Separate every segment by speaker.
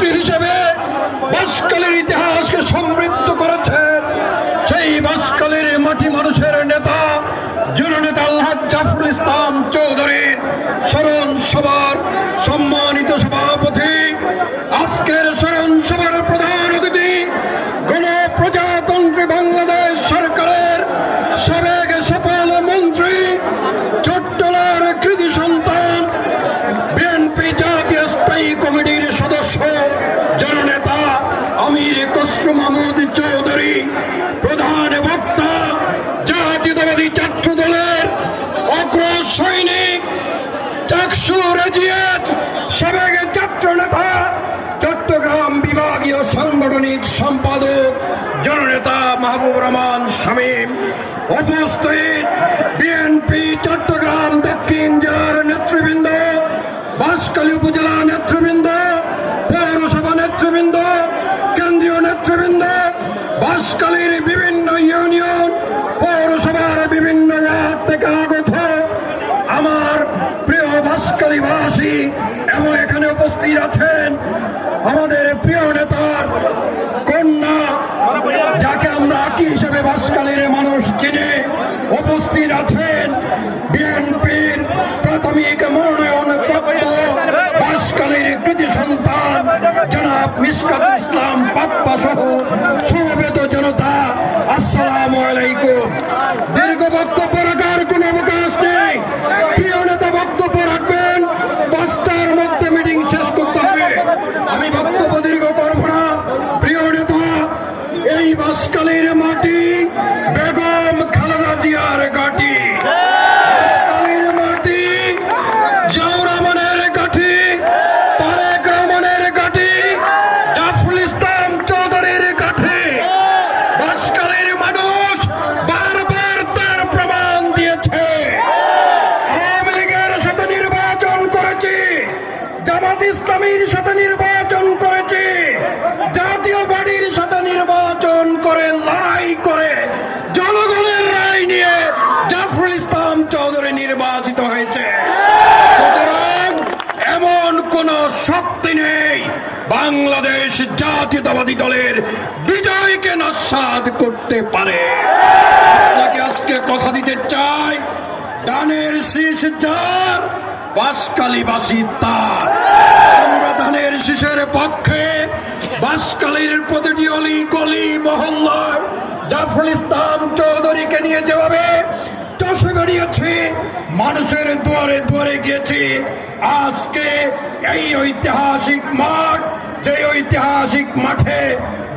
Speaker 1: মন্ত্রী হিসেবে বাসকালের ইতিহাসকে সমৃদ্ধ করেছে। সেই বাসকালের মাটি মানুষের নেতা জননেতা আল্লাহ জাফরুল ইসলাম চৌধুরীর স্মরণ সভার সম্মানিত সভাপতি কসরু মাহমুদ চৌধুরী, প্রধান বক্তা জাতীয়তাবাদী ছাত্র দলের অগ্র সৈনিক চাকসু রেজিয়েট সাবেক ছাত্র নেতা চট্টগ্রাম বিভাগীয় সাংগঠনিক সম্পাদক, জননেতা মাহবুব রহমান শামীম। উপস্থিত বিএনপি বাঁশখালীর বিভিন্ন ইউনিয়ন পৌরসভার বিভিন্ন ওয়ার্ড থেকে আগত আমার প্রিয় ভাস্করীবাসী এবং এখানে উপস্থিত আছেন আমাদের প্রিয় নেতার কন্যা, যাকে আমরা আকি হিসেবে ভাস্করের মানুষ চিনে উপস্থিত আছেন বিএনপির প্রাথমিক মনোনয়ন প্রাপ্ত ভাস্করের কৃতি সন্তান জনাব মিসকাত ইসলাম পাপ্পা সহ সমবেত জনতা আসসালামু আলাইকুম দীর্ঘ বক্তব্য রাখার কোনো অবকাশ নেই প্রিয় নেতা বক্তব্য রাখবেন পাঁচটার মধ্যে মিটিং শেষ করতে হবে আমি বক্তব্য দীর্ঘ করব না প্রিয় নেতা এই বাসকালের মাটি বেগম শক্তি নেই। বাংলাদেশ জাতীয়তাবাদী দলের বিজয়কে নস্বাদ করতে পারে। আপনাকে আজকে কথা দিতে চাই, দানের শীষ যার বাসকালীবাসী তার। আমরা শীষের পক্ষে বাসকালীর প্রতিটি অলি গলি মহল্লায় জাফরুল ইসলাম চৌধুরীকে নিয়ে যেভাবে চষে বেরিয়েছি, মানুষের দুয়ারে দুয়ারে গিয়েছি। আজকে এই ঐতিহাসিক মাঠ, যে ঐতিহাসিক মাঠে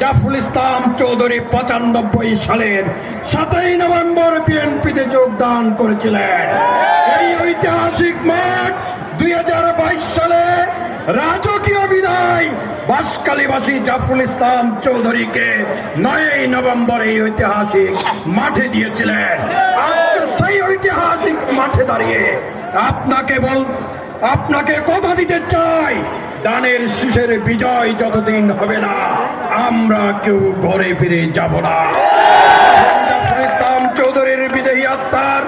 Speaker 1: জাফরুল ইসলাম চৌধুরী পঁচানব্বই সালের সাতই নভেম্বর বিএনপিতে যোগদান করেছিলেন। এই ঐতিহাসিক মাঠ দুই হাজার বাইশ সালে রাজকীয় বিদায় বাসকালীবাসী জাফরুল ইসলাম চৌধুরীকে নয়ই নভেম্বর এই ঐতিহাসিক মাঠে দিয়েছিলেন। সেই ঐতিহাসিক মাঠে দাঁড়িয়ে আপনাকে বল, আপনাকে কথা দিতে চাই, দানের শীষের বিজয় যতদিন হবে না, আমরা কেউ ঘরে ফিরে যাব না। চৌধুরীর বিদেহী আত্মার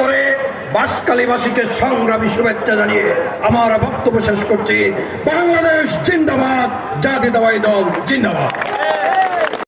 Speaker 1: করে বাসকালীবাসীকে সংগ্রামী শুভেচ্ছা জানিয়ে আমার বক্তব্য শেষ করছি। বাংলাদেশ জিন্দাবাদ জাতীয়তাবাদী দল জিন্দাবাদ।